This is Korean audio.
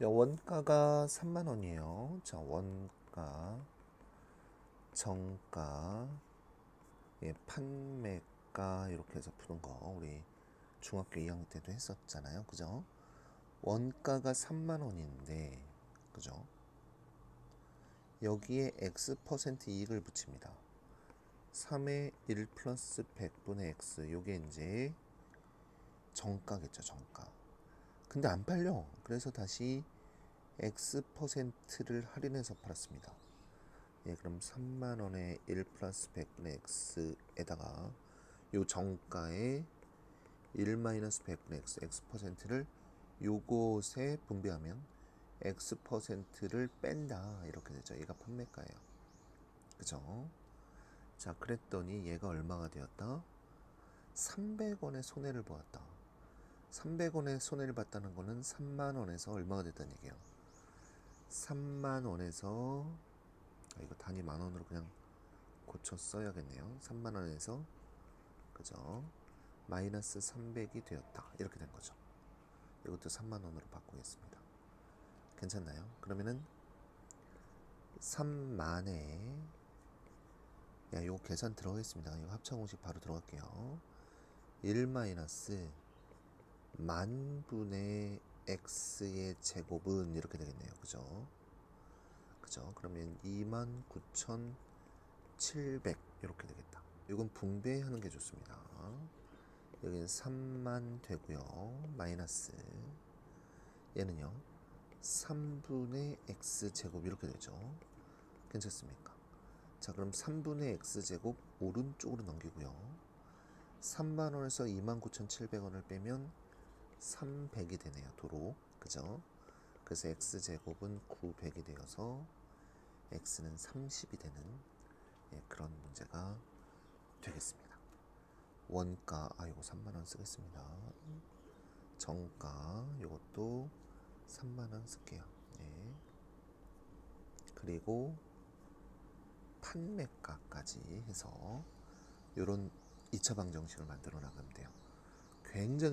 자, 원가가 3만 원이에요. 자, 원가, 정가, 예, 판매가 이렇게 해서 푸는 거 우리 중학교 2학년 때도 했었잖아요. 그죠? 원가가 3만 원인데, 그죠? 여기에 x% 이익을 붙입니다. 3의 1 플러스 100분의 x. 요게 이제 정가겠죠, 정가. 근데 안 팔려. 그래서 다시 X%를 할인해서 팔았습니다. 예, 그럼 3만 원에 1 플러스 100분의 X에다가 요 정가에 1 마이너스 100분의 X, X%를 요곳에 분배하면 X%를 뺀다. 이렇게 되죠. 얘가 판매가예요. 그죠? 자, 그랬더니 얘가 얼마가 되었다? 300원의 손해를 보았다. 300원의 손해를 봤다는 거는 3만 원에서 얼마가 됐다는 얘기예요. 3만 원에서 아, 이거 단위 만 원으로 그냥 고쳐 써야겠네요. 3만 원에서 그죠? 마이너스 300이 되었다. 이렇게 된 거죠. 이것도 3만 원으로 바꾸겠습니다. 괜찮나요? 그러면은 3만에 야, 이거 계산 들어가겠습니다. 이거 합차 공식 바로 들어갈게요. 1 마이너스 만분의 x의 제곱은 이렇게 되겠네요. 그죠? 그죠? 그러면 29,700 이렇게 되겠다. 이건 분배하는 게 좋습니다. 여기는 3만 되고요. 마이너스 얘는요. 3분의 x 제곱 이렇게 되죠. 괜찮습니까? 자, 그럼 3분의 x 제곱 오른쪽으로 넘기고요. 3만 원에서 29,700원을 빼면 300이 되네요. 도로. 그죠? 그래서 x 제곱은 900이 되어서 x는 30이 되는 예, 그런 문제가 되겠습니다. 원가 아 이거 3만 원 쓰겠습니다. 정가 이것도 3만 원 쓸게요. 예. 그리고 판매가까지 해서 이런 2차 방정식을 만들어 나가면 돼요. 굉장히